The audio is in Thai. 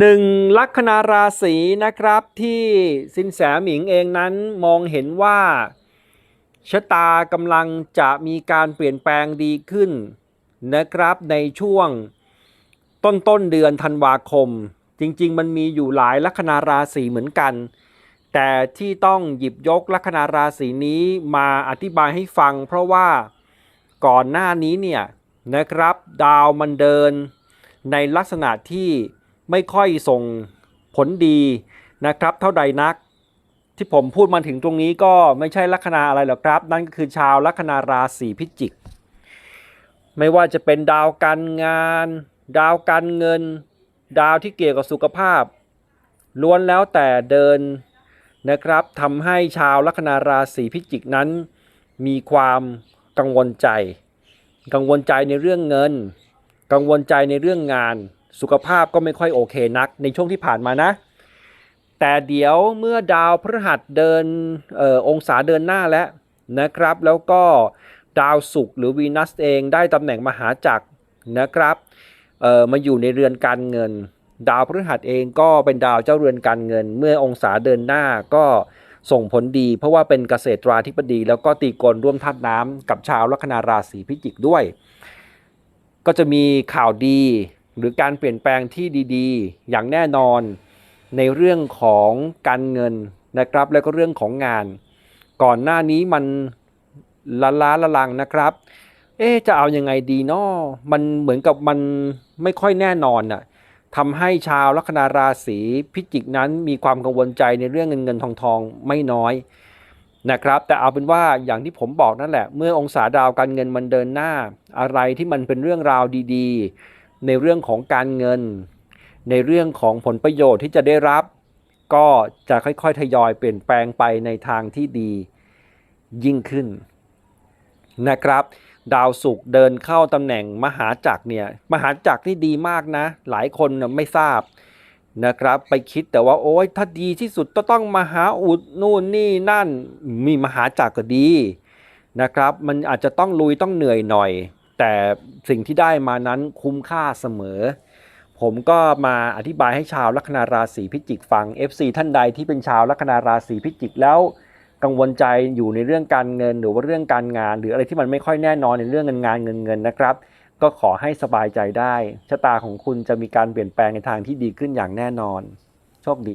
หนึ่งลัคนาราศีนะครับที่สินแสหมิงเองนั้นมองเห็นว่า ชะตากำลังจะมีการเปลี่ยนแปลงดีขึ้นนะครับในช่วงต้นต้นเดือนธันวาคม จริง ๆ มันมีอยู่หลายลัคนาราศีเหมือนกัน แต่ที่ต้องหยิบยกลัคนาราศีนี้มาอธิบายให้ฟัง เพราะว่าก่อนหน้านี้เนี่ยนะครับ ดาวมันเดินในลักษณะที่ไม่ค่อยส่งผลดีนะครับ เท่าใดนัก ที่ผมพูดมาถึงตรงนี้ก็ไม่ใช่ลัคนาอะไรหรอกครับ นั่นก็คือชาวลัคนาราศีพิจิก ไม่ว่าจะเป็นดาวการงาน ดาวการเงิน ดาวที่เกี่ยวกับสุขภาพ ล้วนแล้วแต่เดินนะครับทำให้ชาวลัคนาราศีพิจิกนั้น มีความกังวลใจ กังวลใจในเรื่องเงิน กังวลใจในเรื่องงาน สุขภาพก็ไม่ค่อยโอเคนัก ในช่วงที่ผ่านมานะ แต่เดี๋ยวเมื่อดาวพฤหัสเดินออองศาเดินหน้าแล้วนะครับ แล้วก็ดาวศุกร์หรือวีนัสเองได้ตำแหน่งมหาจักรนะครับมาอยู่ในเรือนการเงิน ดาวพฤหัสเองก็เป็นดาวเจ้าเรือนการเงิน เมื่อองศาเดินหน้าก็ส่งผลดีเพราะว่าเป็นเกษตราธิบดี แล้วก็ตีกลร่วมธาตุน้ำกับชาวลัคนาราศีพิจิกด้วย ก็จะมีข่าวดีหรือการเปลี่ยนแปลงที่ดีๆ อย่างแน่นอน ในเรื่องของการเงินนะครับ แล้วก็เรื่องของงาน ก่อนหน้านี้มันละล้าละลังนะครับ เอ๊จะเอายังไงดีเนาะมันเหมือนกับมันไม่ค่อยแน่นอนน่ะทำให้ชาวลัคนาราศีพิจิกนั้นมีความกังวลใจในเรื่องเงินเงินทองทองไม่น้อยนะครับ แต่เอาเป็นว่าอย่างที่ผมบอกนั่นแหละ เมื่อองศาดาวการเงินมันเดินหน้า อะไรที่มันเป็นเรื่องราวดี ๆ ในเรื่องของการเงิน ในเรื่องของผลประโยชน์ที่จะได้รับ ก็จะค่อยๆ ทยอยเปลี่ยนแปลงไปในทางที่ดียิ่งขึ้นนะครับ ดาวศุกร์เดินเข้าตำแหน่งมหาจักรเนี่ยมหาจักรนี่ดีมากนะ หลายคนไม่ทราบนะครับ ไปคิดแต่ว่าโอ๊ยถ้าดีที่สุดก็ต้องมหาอุดนู่นนี่นั่นมีมหาจักรก็ดีนะครับ มันอาจจะต้องลุยต้องเหนื่อยหน่อย แต่สิ่งที่ได้มานั้นคุ้มค่าเสมอ ผมก็มาอธิบายให้ชาวลัคนาราศีพิจิกฟัง FC ท่านใดที่เป็นชาวลัคนาราศีพิจิกแล้วกังวลใจอยู่ในเรื่องการเงินหรือว่าเรื่องการงาน หรืออะไรที่มันไม่ค่อยแน่นอนในเรื่องเงินงานเงินเงินนะครับ ก็ขอให้สบายใจได้ชะตาของคุณจะมีการเปลี่ยนแปลงในทางที่ดีขึ้นอย่างแน่นอน โชคดี